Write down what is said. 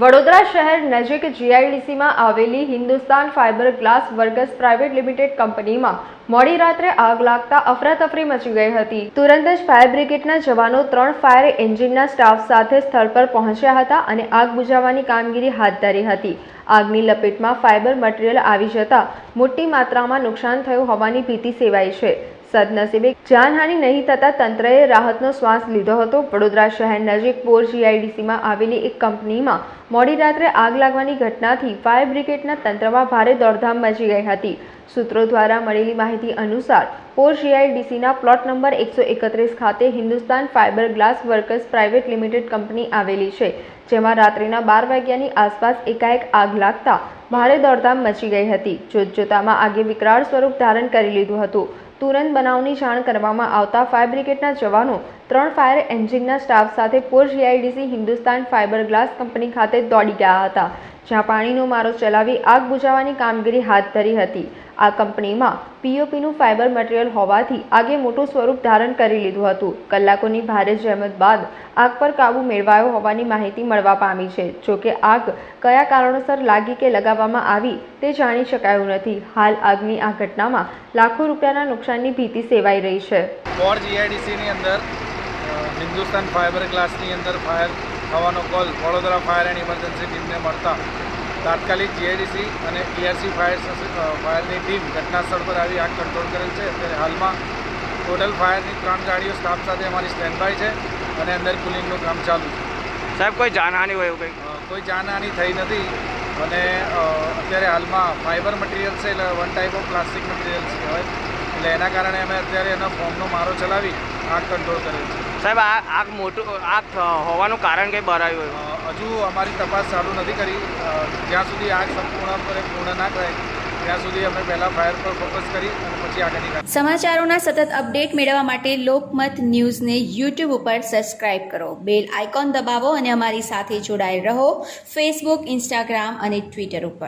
વડોદરા શહેર નજીક જીઆઈડીસીમાં આવેલી Hindustan fibre glass workers private limited કંપનીમાં મોડી રાત્રે આગ લાગતા અફરાતફરી મચી ગઈ હતી. તુરંત જ ફાયર બ્રિગેડના જવાનો ત્રણ ફાયર એન્જિનના સ્ટાફ સાથે સ્થળ પર પહોંચ્યા હતા અને આગ બુઝાવવાની કામગીરી હાથ ધરી હતી. આગની લપેટમાં ફાઇબર મટીરિયલ આવી જતા મોટી માત્રામાં નુકસાન થયું હોવાની ભીતિ સેવાઈ છે. સદનસીબે જાનહાનિ નહીં થતા તંત્રએ રાહતનો શ્વાસ લીધો હતો. વડોદરા શહેર નજીક પોર જીઆઈડીસીમાં આવેલી એક કંપનીમાં મોડી રાત્રે આગ લાગવાની ઘટનાથી ફાયર બ્રિગેડના તંત્રમાં ભારે દોડધામ મચી ગઈ હતી. સૂત્રો દ્વારા મળેલી માહિતી અનુસાર, પોર જીઆઈડીસીના પ્લોટ નંબર એકસો એકત્રીસ ખાતે Hindustan fibre glass workers private limited company આવેલી છે, જેમાં રાત્રિના બાર વાગ્યાની આસપાસ એકાએક આગ લાગતા ભારે દોડધામ મચી ગઈ હતી. જોતજોતામાં આગે વિકરાળ સ્વરૂપ ધારણ કરી લીધું હતું. તુરંત બનાવની જાણ કરવામાં આવતા ફાયર બ્રિગેડના જવાનો ત્રણ ફાયર એન્જિનના સ્ટાફ સાથે પૂર્વ GIDC Hindustan fibre glass company ખાતે દોડી ગયા હતા, જ્યાં પાણીનો મારો ચલાવી આગ બુઝાવવાની કામગીરી હાથ ધરી હતી. આ કંપનીમાં પીઓપીનું ફાઇબર મટીરિયલ હોવાથી આગે મોટું સ્વરૂપ ધારણ કરી લીધું હતું. કલાકોની ભારે જહેમત બાદ આગ પર કાબુ મેળવાયો હોવાની માહિતી મળવા પામી છે. જોકે આગ કયા કારણોસર લાગી કે લગાવવામાં આવી તે જાણી શકાયું નથી. હાલ આગની આ ઘટનામાં લાખો રૂપિયાના નુકસાનની ભીતિ સેવાઈ રહી છે. હિન્દુસ્તાન ફાઇબર ગ્લાસની અંદર ફાયર થવાનો call Vadodara fire and emergency ટીમને મળતા. તાત્કાલિક જીઆઈડીસી અને ઈઆરસી ફાયર ફાયરની ટીમ ઘટના સ્થળ પર આવી આગ કંટ્રોલ કરેલ છે. અત્યારે હાલમાં ટોટલ ફાયરની ત્રણ ગાડીઓ સ્ટાફ સાથે અમારી સ્ટેન્ડ બાય છે અને અંદર કુલિંગનું કામ ચાલુ છે. સાહેબ કોઈ જાનહાની હોય એવું કંઈ? કોઈ જાનહાની થઈ નથી અને અત્યારે હાલમાં ફાઇબર મટીરિયલ છે એટલે one type of plastic materials કહેવાય. એટલે એના કારણે અમે અત્યારે એનો ફોર્મનો મારો ચલાવી આગ કંટ્રોલ કરેલ છે. સાહેબ આ આગ મોટું આગ હોવાનું કારણ કંઈ બરાયું હોય? હજુ અમારી તપાસ ચાલુ નથી કરી. જ્યાં સુધી આગ સંપૂર્ણપણે પૂર્ણ ના થાય ત્યાં સુધી અમે પહેલાં ફાયર પર ફોકસ કરી અને પછી આગળની સમાચારોના સતત અપડેટ મેળવવા માટે લોકમત ન્યૂઝને યુટ્યુબ ઉપર સબસ્ક્રાઇબ કરો. બેલ આઇકોન દબાવો અને અમારી સાથે જોડાયેલ રહો. ફેસબુક ઇન્સ્ટાગ્રામ અને ટ્વિટર ઉપર.